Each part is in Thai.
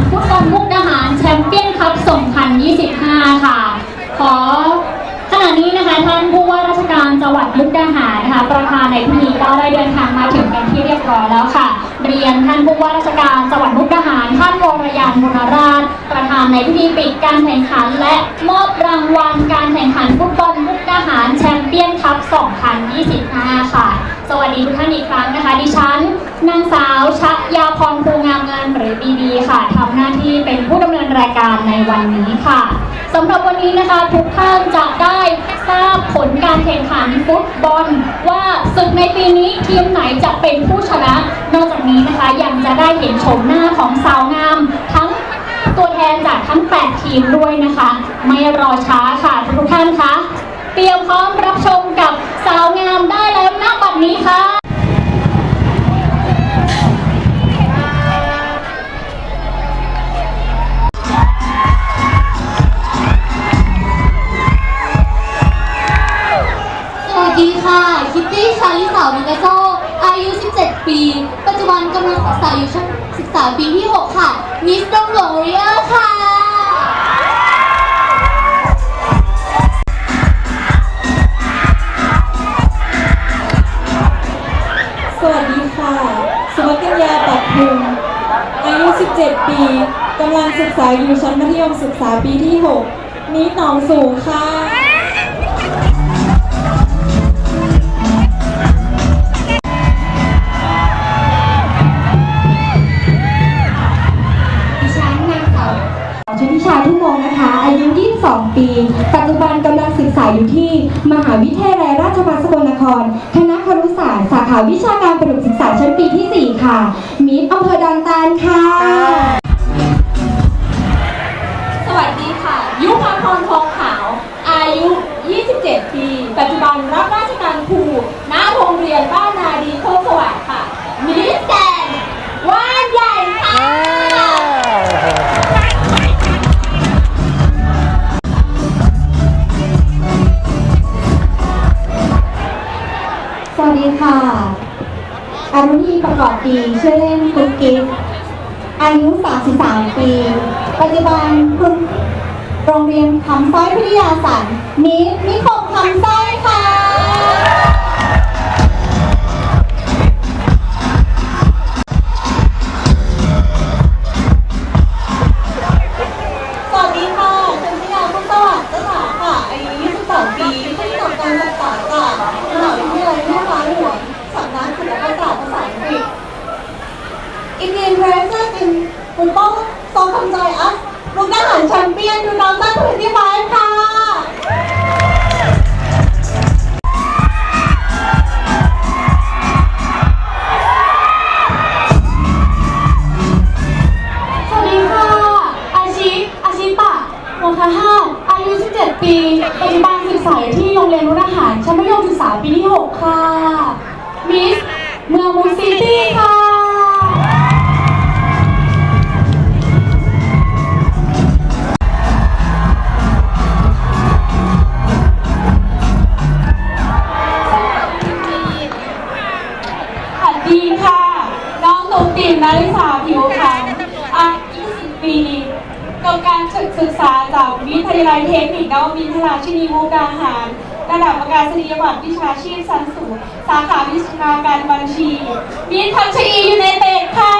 ดฟุตบอลมุกดาหารแชมเปี้ยนคัพ 2025 ค่ะ ขอขณะนี้นะคะท่านผู้ว่าราชการจังหวัดมุกดาหารนะคะประธานในพิธีก็ได้เดินทางมาถึงเป็นที่เรียบร้อยแล้วค่ะ เรียนท่านผู้ว่าราชการจังหวัดมุกดาหารท่านวงระยานบุญราช ประธานในพิธีปิดการแข่งขัน และมอบรางวัลการแข่งขันฟุตบอลมุก ดาหารแชมเปี้ยนคัพ 2025 ค่ะ สวัสดีทุกท่านอีกครั้งนะคะ ดิฉันนางสาวชะยาพรภูงามเงินหรือบีบีค่ะทำหน้าที่เป็นผู้ดำเนินรายการในวันนี้ค่ะสำหรับวันนี้นะคะทุกท่านจะได้ทราบผลการแข่งขันฟุตบอล ว่าศึกในปีนี้ทีมไหนจะเป็นผู้ชนะ นอกจากนี้นะคะยังจะได้เห็นโฉมหน้าของสาวงาม ทั้งตัวแทนจากทั้ง 8 ทีมด้วยนะคะ ไม่รอช้าค่ะทุกท่านคะ เตรียมพร้อมรับชมกับสาวงามได้แล้วณบัดนี้ค่ะสวัสดีค่ะ คิตตี้ชาลิสาวมิกาโซอายุ 17 ปี ปัจจุบันกำลังศึกษาอยู่ชั้นศึกษาปีที่ 6 ค่ะ มิสดงหลงเรียค่ะ 7 ปีกำลังศึกษาอยู่ชั้นมัธยมศึกษาปีที่ 6 นี้หนองสูงค่ะชนิชาทุ่งมงนะคะ อายุ 22 ปี ปัจจุบันกำลังศึกษาอยู่ที่ มหาวิทยาลัยราชภัฏสกลนคร คณะครุศาสตร์ สาขาวิชาการประดุษศึกษาชั้น มิตรอำเภอดอนตาลค่ะ สวัสดีค่ะ ยุพพรทองขาว อายุ 27 ปี ปัจจุบันรับราชการครูณโรงเรียนบ้านนาดีโคกสวัสดิ์ค่ะมิสแกรนด์ว่านใหญ่ค่ะ สวัสดีค่ะ อรุณีประกอบดีชื่อเล่นคุณกิ๊ฟอายุ 33 ปี ปัจจุบันคุณโรงเรียนคำสร้อยพิทยาสันนินิคมคำสร้อยค่ะ หารแชมเปี้ยนดูน้องตั้งพื้นที่ไว้ค่ะสวัสดีค่ะ อาชิอาชิตะวงคาห้าอายุ 17 ปีปัจจุบันศึกษาอยู่ที่โรงเรียนรุ่นอาหารชั้นมัธยมศึกษาปีที่ 6 ค่ะ มิสเมืองมุกซิตี้ค่ะ ดีค่ะ น้องตุ๊กตินนาริสาผิวขาวอายุ20ปีกับการศึกษาจากวิทยาลัยเทคนิคนวมินทราชินีมุกดาหารระดับประกาศนียบัตรวิชาชีพชั้นสูงสาขาวิชาการบัญชี มีทัชอียูไนเต็ดค่ะ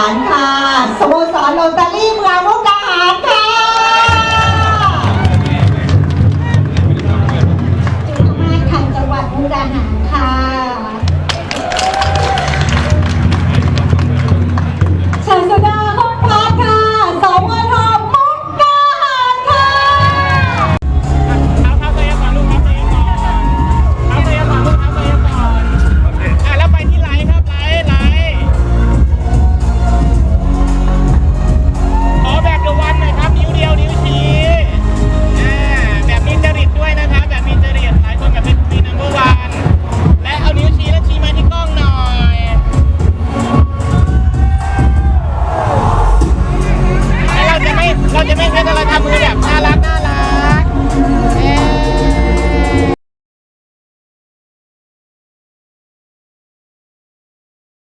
ารค่ะสโมสรโรตารี่เมืองมุกดาหารค่ะ